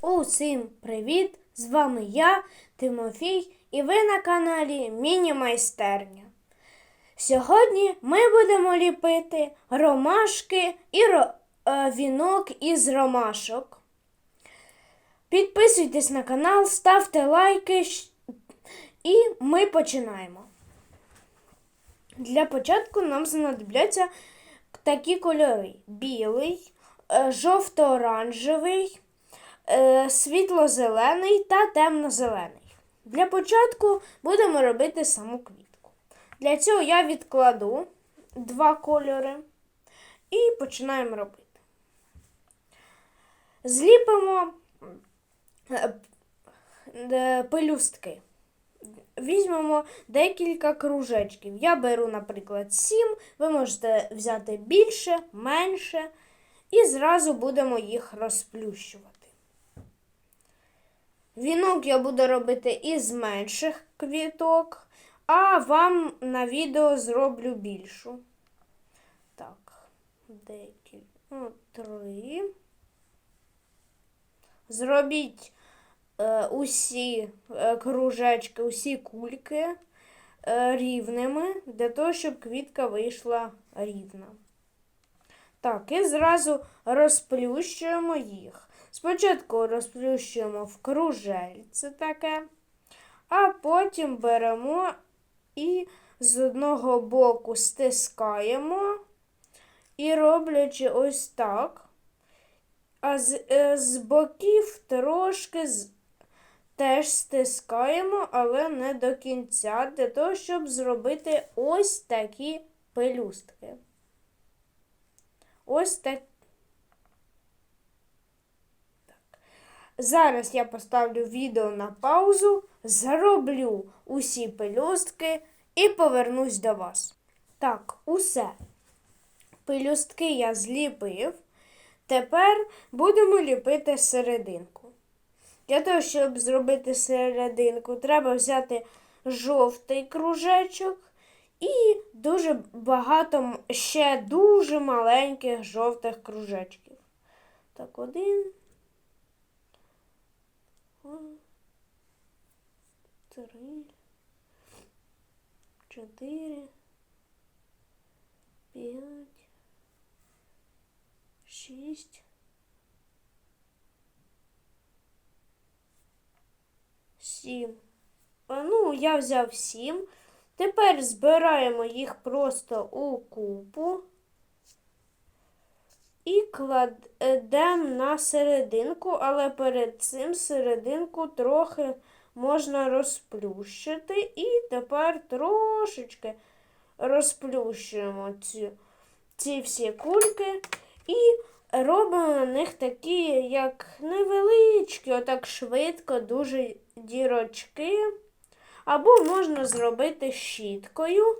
Усім привіт! З вами я, Тимофій, і ви на каналі Міні-майстерня. Сьогодні ми будемо ліпити ромашки і ро- е, вінок із ромашок. Підписуйтесь на канал, ставте лайки і ми починаємо. Для початку нам знадобляться такі кольори: білий, е, жовто-оранжевий, світло-зелений та темно-зелений. Для початку будемо робити саму квітку. Для цього я відкладу два кольори і починаємо робити. Зліпимо е, е, пелюстки. Візьмемо декілька кружечків. Я беру, наприклад, 7, ви можете взяти більше, менше, і зразу будемо їх розплющувати. Вінок я буду робити із менших квіток, а вам на відео зроблю більшу. Так, декілька. О, три. Зробіть е, усі е, кружечки, усі кульки е, рівними, для того, щоб квітка вийшла рівна. Так, і зразу розплющуємо їх. Спочатку розплющуємо в кружельце таке, а потім беремо і з одного боку стискаємо і роблячи ось так. А з, е, з боків трошки з, теж стискаємо, але не до кінця, для того, щоб зробити ось такі пелюстки. Ось так. Зараз я поставлю відео на паузу, зроблю усі пелюстки і повернусь до вас. Так, усе. Пелюстки я зліпив. Тепер будемо ліпити серединку. Для того, щоб зробити серединку, треба взяти жовтий кружечок і дуже багато ще дуже маленьких жовтих кружечків. Так, один. Два, Три. Чотири. П'ять шість. Сім. Ну, я взяв сім. Тепер збираємо їх просто у купу і кладемо на серединку, але перед цим серединку трохи можна розплющити. І тепер трошечки розплющуємо ці, ці всі кульки і робимо на них такі, як невеличкі, отак швидко, дуже дірочки. Або можна зробити щіткою.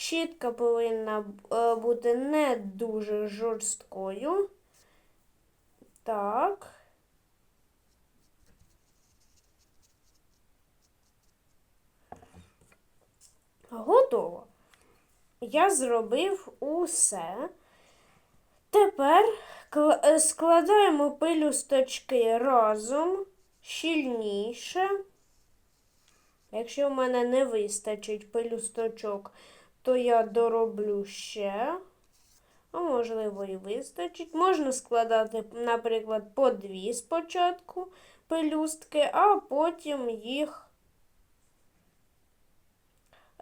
Щітка повинна е, бути не дуже жорсткою. Так. Готово. Я зробив усе. Тепер е, складаємо пелюсточки разом щільніше. Якщо в мене не вистачить пелюсточок, то я дороблю ще. А можливо, і вистачить. Можна складати, наприклад, по дві спочатку пелюстки, а потім їх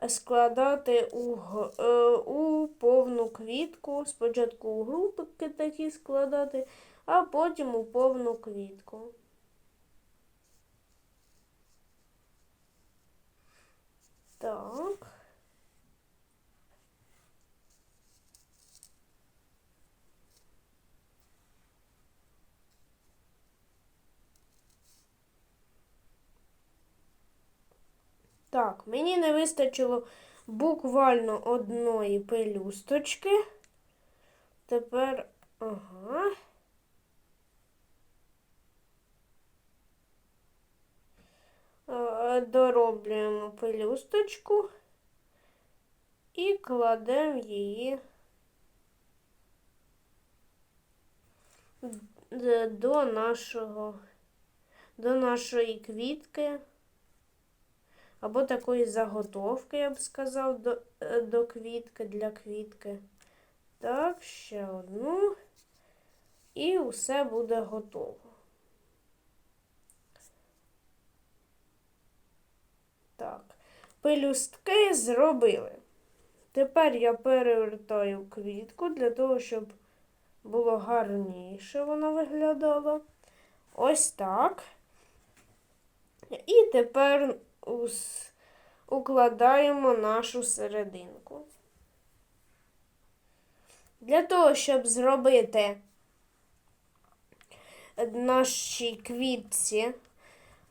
складати у, е, у повну квітку. Спочатку у групки такі складати, а потім у повну квітку. Так. Так, мені не вистачило буквально одної пелюсточки. Тепер, ага. Е, Дороблюємо пелюсточку і кладемо її до нашого до нашої квітки. Або такої заготовки, я б сказав, до, е, до квітки для квітки. Так, ще одну. І все буде готово. Так, пелюстки зробили. Тепер я перевертаю квітку для того, щоб було гарніше воно виглядало. Ось так. І тепер укладаємо нашу серединку. Для того, щоб зробити нашій квітці,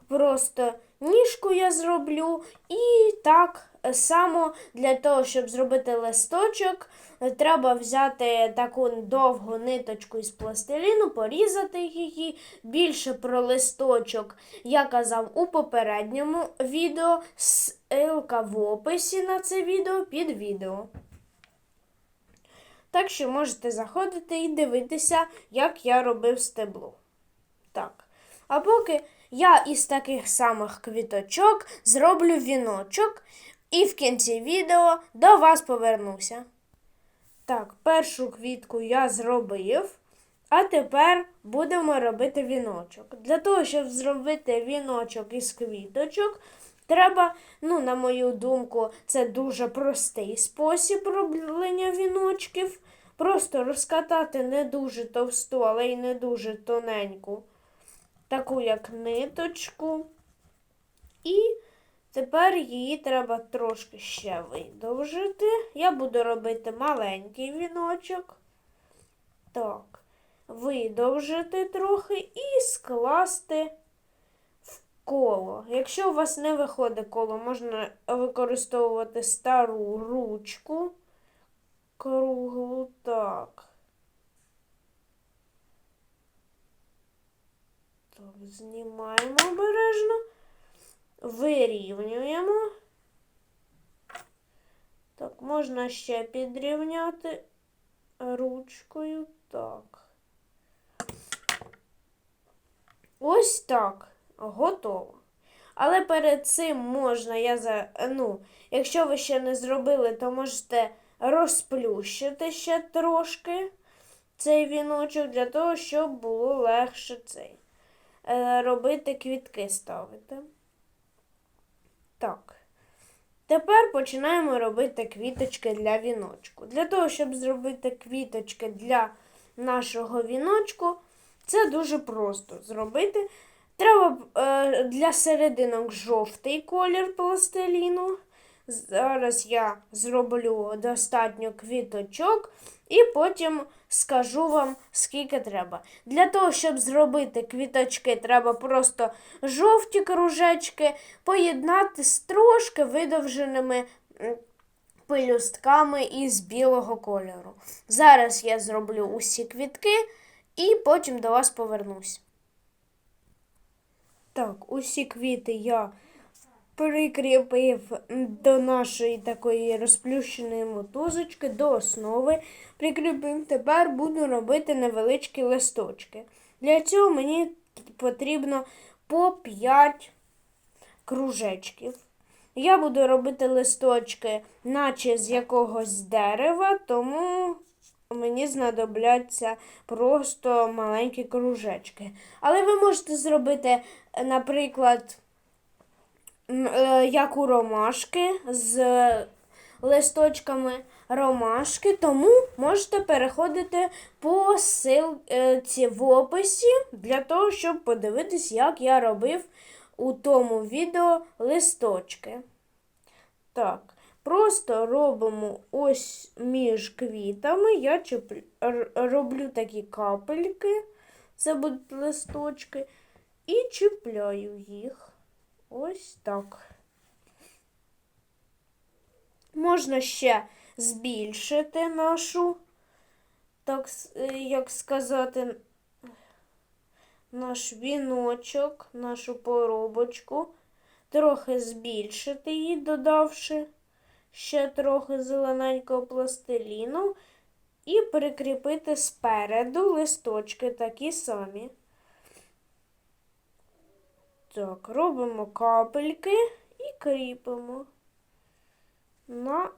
просто ніжку я зроблю і так само для того, щоб зробити листочок, треба взяти таку довгу ниточку із пластиліну, порізати її. Більше про листочок я казав у попередньому відео. Ссылка в описі на це відео під відео. Так що можете заходити і дивитися, як я робив стебло. Так. А поки я із таких самих квіточок зроблю віночок і в кінці відео до вас повернуся. Так, першу квітку я зробив, а тепер будемо робити віночок. Для того, щоб зробити віночок із квіточок, треба, ну, на мою думку, це дуже простий спосіб роблення віночків. Просто розкатати не дуже товсту, але й не дуже тоненьку, таку як ниточку. І тепер її треба трошки ще видовжити. Я буду робити маленький віночок. Так, видовжити трохи і скласти в коло. Якщо у вас не виходить коло, можна використовувати стару ручку круглу так. Так, знімаємо обережно, вирівнюємо. Так, можна ще підрівняти ручкою. Так. Ось так. Готово. Але перед цим можна, я за, ну, якщо ви ще не зробили, то можете розплющити ще трошки цей віночок для того, щоб було легше цей робити квітки ставити. Так. Тепер починаємо робити квіточки для віночку. Для того, щоб зробити квіточки для нашого віночку, це дуже просто зробити. Треба е, для серединок жовтий колір пластиліну. Зараз я зроблю достатньо квіточок і потім скажу вам, скільки треба. Для того, щоб зробити квіточки, треба просто жовті кружечки поєднати з трошки видовженими пелюстками із білого кольору. Зараз я зроблю усі квітки і потім до вас повернусь. Так, усі квіти я прикріпив до нашої такої розплющеної мотузочки, до основи. Прикріпив. Тепер буду робити невеличкі листочки. Для цього мені потрібно по 5 кружечків. Я буду робити листочки, наче з якогось дерева, тому мені знадобляться просто маленькі кружечки. Але ви можете зробити, наприклад, як у ромашки з листочками ромашки, тому можете переходити по ссылці в описі для того, щоб подивитись, як я робив у тому відео листочки. Так, просто робимо ось між квітами, я роблю такі капельки, це будуть листочки, і чіпляю їх. Ось так. Можна ще збільшити нашу, так як сказати, наш віночок, нашу поробочку, трохи збільшити її, додавши ще трохи зелененького пластиліну, і прикріпити спереду листочки такі самі. Так, робимо капельки і кріпимо на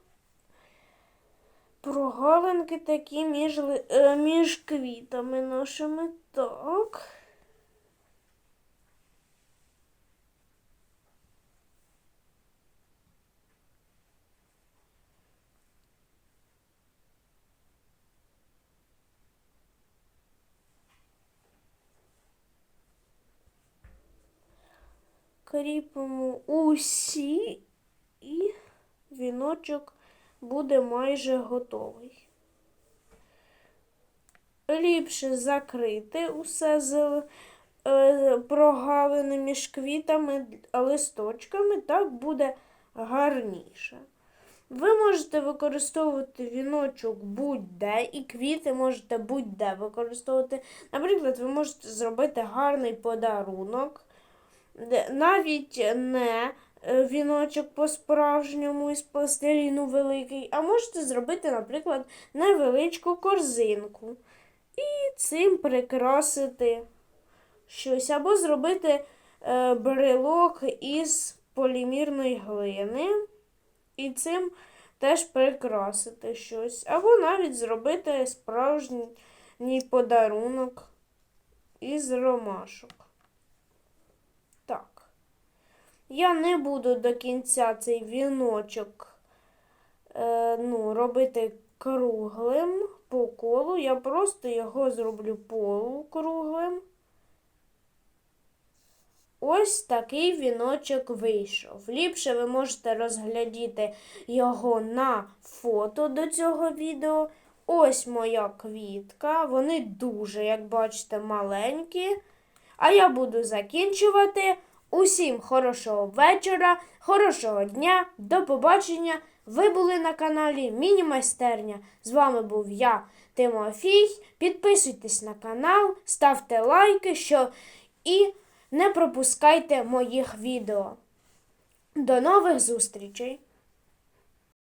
прогалинки такі між, е, між квітами нашими. Так. Кріпимо усі і віночок буде майже готовий. Ліпше закрити усе з е, прогалини між квітами, листочками, так буде гарніше. Ви можете використовувати віночок будь-де, і квіти можете будь-де використовувати. Наприклад, ви можете зробити гарний подарунок, навіть не е, віночок по-справжньому із пластиліну великий, а можете зробити, наприклад, невеличку корзинку і цим прикрасити щось, або зробити е, брелок із полімірної глини і цим теж прикрасити щось, або навіть зробити справжній подарунок із ромашок. Так. Я не буду до кінця цей віночок е, ну, робити круглим по колу. Я просто його зроблю полукруглим. Ось такий віночок вийшов. Ліпше ви можете розглядіти його на фото до цього відео. Ось моя квітка. Вони дуже, як бачите, маленькі. А я буду закінчувати. Усім хорошого вечора, хорошого дня, до побачення. Ви були на каналі Міні-майстерня. З вами був я, Тимофій. Підписуйтесь на канал, ставте лайки, що і не пропускайте моїх відео. До нових зустрічей!